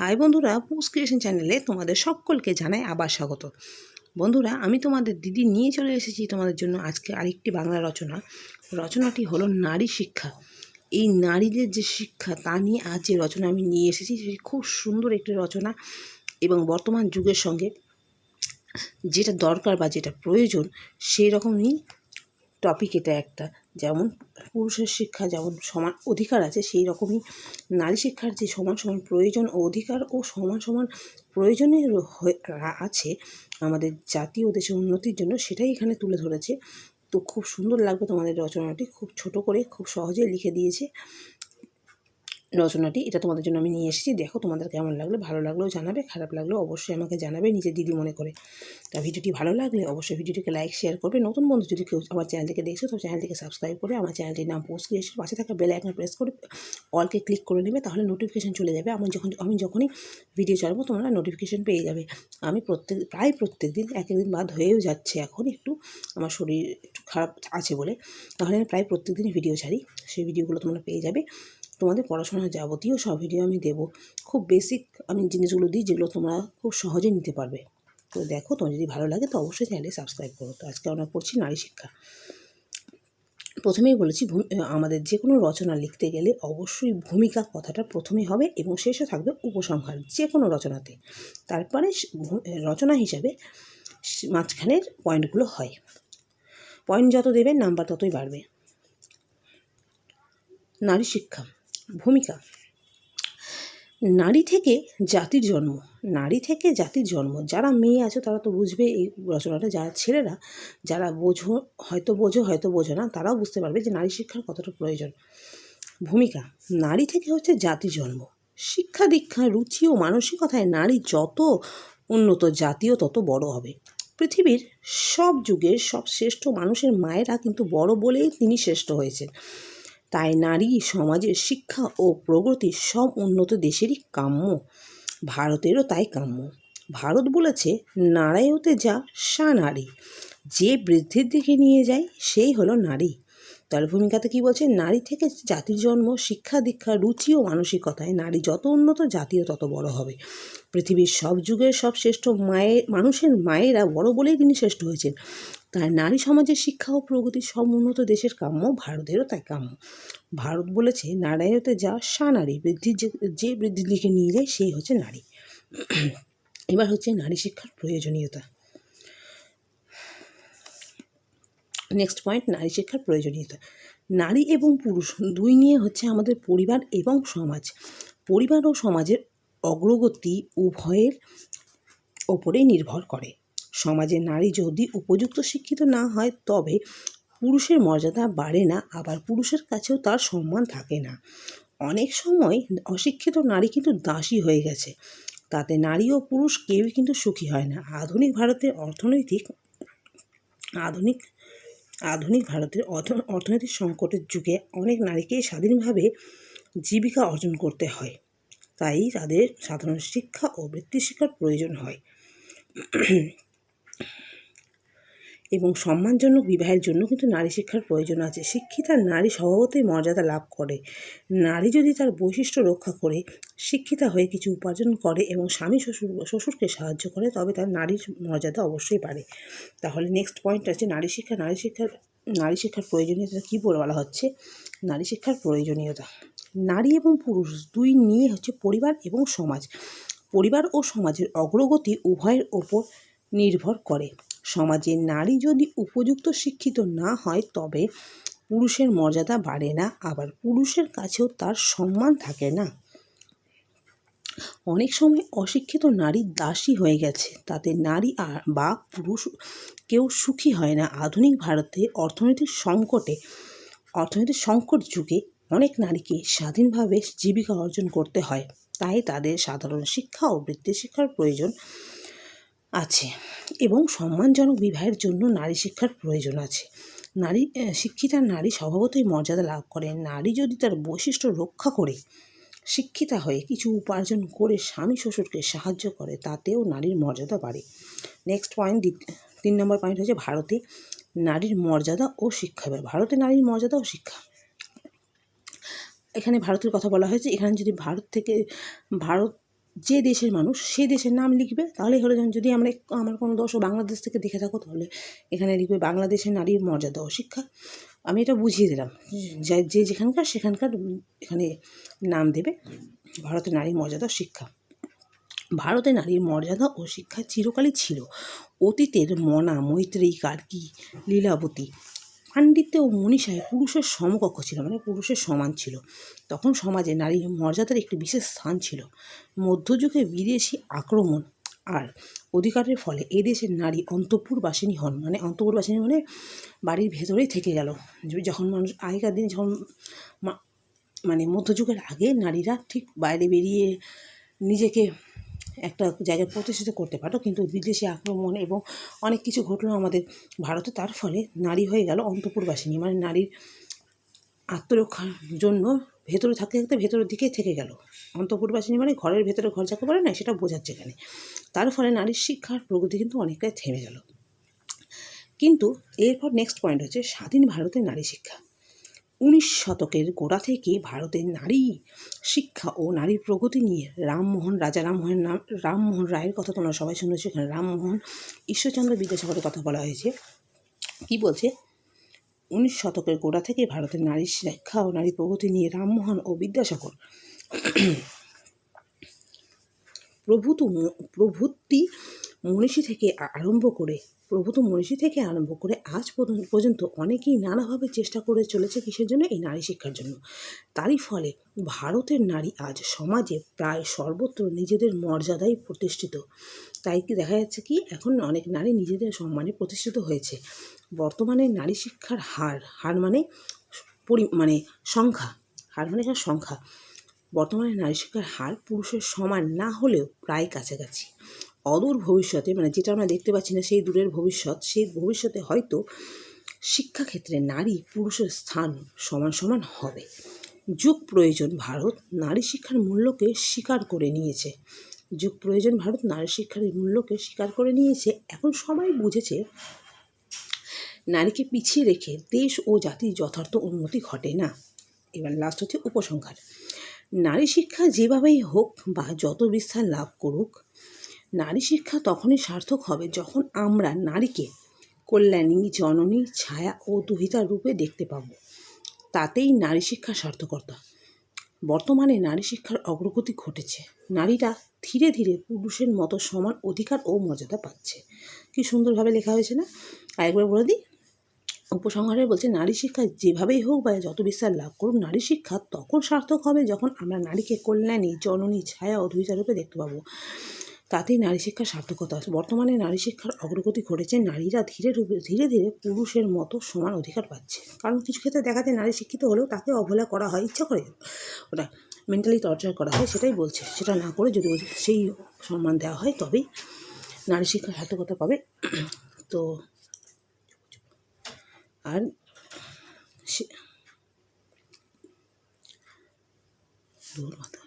High বন্ধুরা পুস creation চ্যানেলে তোমাদের সকলকে জানাই আবার স্বাগত। বন্ধুরা, আমি তোমাদের দিদি নিয়ে চলে এসেছি তোমাদের জন্য আজকে আরেকটি বাংলা রচনা। রচনাটি হলো নারী শিক্ষা। এই নারীদের যে শিক্ষা, তা নিয়ে আজ যে রচনা আমি নিয়ে এসেছি, সেটি খুব সুন্দর একটি রচনা এবং বর্তমান যুগের সঙ্গে যেটা দরকার বা যেটা প্রয়োজন, সেই রকমই টপিক এটা একটা। যেমন পুরুষের শিক্ষা যেমন সমান অধিকার আছে, সেই রকমই নারী শিক্ষার যে সমান সমান প্রয়োজন ও অধিকার ও সমান সমান প্রয়োজনের হয়ে আছে আমাদের জাতি ও দেশের উন্নতির জন্য, সেটাই এখানে তুলে ধরেছে। তো খুব সুন্দর লাগবে তোমাদের রচনাটি, খুব ছোট করে, খুব সহজে লিখে দিয়েছে। রচনাটি, এটা তোমাদের জন্য আমি নিয়ে এসেছি। দেখো তোমাদের কেমন লাগল, ভালো লাগলেও জানাবে, খারাপ লাগলেও অবশ্যই আমাকে জানাবে, নিজের দিদি মনে করে। তা ভিডিওটি ভালো লাগলে অবশ্যই ভিডিওটিকে লাইক শেয়ার করবে। নতুন বন্ধু যদি কেউ আমার চ্যানেলটিকে দেখছ, তো চ্যানেলটিকে সাবস্ক্রাইব করে আমার চ্যানেলটির নাম পোস্ট ক্রিয়েশন পাশে থাকা বেল আইকন প্রেস করে অলকে ক্লিক করে নেবে, তাহলে নোটিফিকেশন চলে যাবে। আমার যখন, আমি যখনই ভিডিও ছাড়বো, তোমরা নোটিফিকেশন পেয়ে যাবে। আমি প্রত্যেক, প্রায় প্রত্যেক দিন এক একদিন বাদ হয়েও যাচ্ছে এখন একটু, আমার শরীর একটু খারাপ আছে বলে। তাহলে আমি প্রায় প্রত্যেক দিনই ভিডিও ছাড়ি। সেই ভিডিওগুলো তোমরা পেয়ে যাবে। তোমাদের পড়াশোনার যাবতীয় সব ভিডিও আমি দেবো। খুব বেসিক আমি জিনিসগুলো দিই যেগুলো তোমরা খুব সহজে নিতে পারবে। তো দেখো, তোমার যদি ভালো লাগে তো অবশ্যই চ্যানেলে সাবস্ক্রাইব করো। তো আজকে আমরা পড়ছি নারী শিক্ষা। প্রথমেই বলেছি আমাদের যে কোনো রচনা লিখতে গেলে অবশ্যই ভূমিকা কথাটা প্রথমে হবে এবং শেষে থাকবে উপসংহার যে কোনো রচনাতে। তারপরে রচনা হিসাবে মাঝখানের পয়েন্টগুলো হয়। পয়েন্ট যত দেবে নাম্বার ততই বাড়বে। নারী শিক্ষা। ভূমিকা? নারী থেকে জাতির জন্ম। নারী থেকে জাতির জন্ম। যারা মেয়ে আছে, তারা তো বুঝবে এই রচনাটা। যারা ছেলেরা, যারা বোঝো, হয়তো বোঝো হয়তো বোঝো না, তারাও বুঝতে পারবে যে নারী শিক্ষার কতটা প্রয়োজন। ভূমিকা, নারী থেকে হচ্ছে জাতির জন্ম। শিক্ষা দীক্ষা, রুচি ও মানসিকতায় নারী যত উন্নত, জাতীয় তত বড় হবে। পৃথিবীর সব যুগের সব শ্রেষ্ঠ মানুষের মায়েরা কিন্তু বড় বলেই তিনি শ্রেষ্ঠ হয়েছেন। তাই নারী, সমাজের শিক্ষা ও প্রগতি সব উন্নত দেশেরই কাম্য। ভারতেরও তাই কাম্য। ভারত বলেছে নারায়তে যা, সা নারী। যে বৃদ্ধির দিকে নিয়ে যায়, সেই হলো নারী। তার ভূমিকাতে কী বলছে? নারী থেকে জাতির জন্ম, শিক্ষা দীক্ষা, রুচি ও মানসিকতায় নারী যত উন্নত, জাতীয় তত বড় হবে। পৃথিবীর সব যুগের সব শ্রেষ্ঠ মায়ের মানুষের মায়েরা বড় বলেই তিনি শ্রেষ্ঠ হয়েছেন। তাই নারী সমাজের শিক্ষা ও প্রগতি সব উন্নত দেশের কাম্য, ভারতেরও তাই কাম্য। ভারত বলেছে, নারায়ণতে যা সা নারী বৃদ্ধির যে যে বৃদ্ধির দিকে নিয়ে যায়, সেই হচ্ছে নারী। এবার হচ্ছে নারী শিক্ষার প্রয়োজনীয়তা। নেক্সট পয়েন্ট নারী শিক্ষার প্রয়োজনীয়তা। নারী এবং পুরুষ দুই নিয়ে হচ্ছে আমাদের পরিবার এবং সমাজ। পরিবার ও সমাজের অগ্রগতি উভয়ের ওপরেই নির্ভর করে। সমাজে নারী যদি উপযুক্ত শিক্ষিত না হয়, তবে পুরুষের মর্যাদা বাড়ে না, আবার পুরুষের কাছেও তার সম্মান থাকে না। অনেক সময় অশিক্ষিত নারী কিন্তু দাসী হয়ে গেছে। তাতে নারী ও পুরুষ কেউই কিন্তু সুখী হয় না। আধুনিক ভারতের অর্থনৈতিক, আধুনিক আধুনিক ভারতের অর্থনৈতিক সংকটের যুগে অনেক নারীকে স্বাধীনভাবে জীবিকা অর্জন করতে হয়। তাই তাদের সাধারণ শিক্ষা ও বৃত্তি শিক্ষার প্রয়োজন হয়। এবং সম্মানজনক বিবাহের জন্য কিন্তু নারী শিক্ষার প্রয়োজন আছে। শিক্ষিতা নারী স্বভাবতই মর্যাদা লাভ করে। নারী যদি তার বৈশিষ্ট্য রক্ষা করে, শিক্ষিতা হয়ে কিছু উপার্জন করে এবং স্বামী শ্বশুর, শ্বশুরকে সাহায্য করে, তবে তার নারীর মর্যাদা অবশ্যই বাড়ে। তাহলে নেক্সট পয়েন্ট আছে, নারী শিক্ষা, নারী শিক্ষার নারী শিক্ষার প্রয়োজনীয়তা কী বলে বলা হচ্ছে? নারী শিক্ষার প্রয়োজনীয়তা। নারী এবং পুরুষ দুই নিয়ে হচ্ছে পরিবার এবং সমাজ। পরিবার ও সমাজের অগ্রগতি উভয়ের ওপর নির্ভর করে। সমাজে নারী যদি উপযুক্ত শিক্ষিত না হয়, তবে পুরুষের মর্যাদা বাড়ে না, আবার পুরুষের কাছেও তার সম্মান থাকে না। অনেক সময় অশিক্ষিত নারী দাসী হয়ে গেছে। তাতে নারী বা পুরুষ কেউ সুখী হয় না। আধুনিক ভারতে অর্থনৈতিক সংকটে, অর্থনৈতিক সংকট যুগে অনেক নারীকে স্বাধীনভাবে জীবিকা অর্জন করতে হয়। তাই তাদের সাধারণ শিক্ষা ও বৃত্তি শিক্ষার প্রয়োজন আছে এবং সম্মানজনক বিবাহের জন্য নারী শিক্ষার প্রয়োজন আছে। নারী শিক্ষিতা নারী স্বভাবতই মর্যাদা লাভ করে নারী যদি তার বৈশিষ্ট্য রক্ষা করে, শিক্ষিতা হয়ে কিছু উপার্জন করে স্বামী শ্বশুরকে সাহায্য করে, তাতেও নারীর মর্যাদা বাড়ে। নেক্সট পয়েন্ট তিন নম্বর পয়েন্ট হচ্ছে ভারতে নারীর মর্যাদা ও শিক্ষা ভারতে নারীর মর্যাদা ও শিক্ষা। এখানে ভারতের কথা বলা হয়েছে। এখানে যদি ভারত থেকে, ভারত যে দেশের মানুষ সে দেশের নাম লিখবে, তাহলে হলো যদি আমরা আমার কোনো দোষ বাংলাদেশ থেকে দেখে থাকো, তাহলে এখানে লিখবে বাংলাদেশের নারীর মর্যাদা ও শিক্ষা। আমি এটা বুঝিয়ে দিলাম। যে যেখানকার সেখানকার এখানে নাম দেবে, ভারতের নারীর মর্যাদা শিক্ষা। ভারতে নারীর মর্যাদা ও শিক্ষা চিরকালই ছিল। অতীতের মনা, মৈত্রেয়ী কার্কি লীলাবতী পাণ্ডিত্য ও মনীষায় পুরুষের সমকক্ষ ছিল মানে পুরুষের সমান ছিল। তখন সমাজে নারীর মর্যাদার একটি বিশেষ স্থান ছিল। মধ্যযুগে বিদেশি আক্রমণ আর অধিকারের ফলে এদেশের নারী অন্তঃপুরবাসিনী হন মানে অন্তঃপুরবাসিনী মানে বাড়ির ভেতরেই থেকে গেল। যখন মানুষ আগেকার দিনে যখন মানে মধ্যযুগের আগে নারীরা ঠিক বাইরে বেরিয়ে নিজেকে একটা জায়গায় প্রতিষ্ঠিত করতে পারতো। কিন্তু বিদেশি আক্রমণ এবং অনেক কিছু ঘটলো আমাদের ভারতে। তার ফলে নারী হয়ে গেল অন্তঃপুরবাসিনী মানে নারীর আত্মরক্ষার জন্য ভেতরে থাকতে থাকতে ভেতরের দিকে থেকে গেল। অন্তপুরবাসিনী মানে ঘরের ভেতরে ঘর যাকে বলে না, সেটা বোঝাচ্ছে এখানে। তার ফলে নারীর শিক্ষার প্রগতি কিন্তু অনেকটাই থেমে গেল। কিন্তু এরপর নেক্সট পয়েন্ট হচ্ছে স্বাধীন ভারতের নারী শিক্ষা। উনিশ শতকের গোড়া থেকে ভারতের নারী শিক্ষা ও নারীর প্রগতি নিয়ে রামমোহন, রাজা রামমোহন রামমোহন রায়ের কথা তোমরা সবাই শুনেছো, এখানে রামমোহন ঈশ্বরচন্দ্র বিদ্যাসাগরের কথা বলা হয়েছে। কি বলছে? উনিশ শতকের গোড়া থেকে ভারতের নারী শিক্ষা ও নারী প্রগতি নিয়ে রামমোহন ও বিদ্যাসাগর প্রভূত প্রভৃতি মনীষী থেকে আরম্ভ করে, প্রভূত মনীষী থেকে আরম্ভ করে আজ পর্যন্ত- অনেকেই নানাভাবে চেষ্টা করে চলেছে কিসের জন্য? এই নারী শিক্ষার জন্য। তারই ফলে ভারতের নারী আজ সমাজে প্রায় সর্বত্র নিজেদের মর্যাদায় প্রতিষ্ঠিত। তাই কি দেখা যাচ্ছে কি, এখন অনেক নারী নিজেদের সম্মানে প্রতিষ্ঠিত হয়েছে। বর্তমানে নারী শিক্ষার হার হার মানে পরি মানে সংখ্যা, হার মানে সংখ্যা। বর্তমানে নারী শিক্ষার হার পুরুষের সমান না হলেও প্রায় কাছাকাছি। অদূর ভবিষ্যতে মানে যেটা আমরা দেখতে পাচ্ছি না সেই দূরের ভবিষ্যৎ, সেই ভবিষ্যতে হয়তো শিক্ষাক্ষেত্রে নারী পুরুষের স্থান সমান সমান হবে। যুগ প্রয়োজন ভারত নারী শিক্ষার মূল্যকে স্বীকার করে নিয়েছে। যুগ প্রয়োজন ভারত নারী শিক্ষার মূল্যকে স্বীকার করে নিয়েছে। এখন সবাই বুঝেছে নারীকে পিছিয়ে রেখে দেশ ও জাতির যথার্থ উন্নতি ঘটে না। এবার লাস্ট হচ্ছে উপসংহার। নারী শিক্ষা যেভাবেই হোক বা যত বিস্তার লাভ করুক নারী শিক্ষা তখনই সার্থক হবে যখন আমরা নারীকে কল্যাণী, জননী, ছায়া ও দুহিতার রূপে দেখতে পাব। তাতেই নারী শিক্ষা সার্থকতা। বর্তমানে নারী শিক্ষার অগ্রগতি ঘটেছে। নারীরা ধীরে ধীরে পুরুষের মতো সমান অধিকার ও মর্যাদা পাচ্ছে। কি সুন্দরভাবে লেখা হয়েছে না? আরেকবার বলে দিই, উপসংহারে বলছে, নারী শিক্ষা যেভাবেই হোক বা যত বিস্তার লাভ করুক, নারী শিক্ষা তখন সার্থক হবে যখন আমরা নারীকে কল্যাণী, জননী, ছায়া ও রূপে দেখতে পাবো। তাতেই নারী শিক্ষার সার্থকতা আছে। বর্তমানে নারী শিক্ষার অগ্রগতি ঘটেছে, নারীরা ধীরে ধীরে ধীরে পুরুষের মতো সমান অধিকার পাচ্ছে। কারণ কিছু ক্ষেত্রে দেখা যায় নারী শিক্ষিত হলেও তাকে অবহেলা করা হয়, ইচ্ছা করে ওটা মেন্টালি টর্চার করা হয়, সেটাই বলছে। সেটা না করে যদি সেই সম্মান দেওয়া হয়, তবেই নারী শিক্ষার সার্থকতা পাবে। তো আর সে দূর মাথা।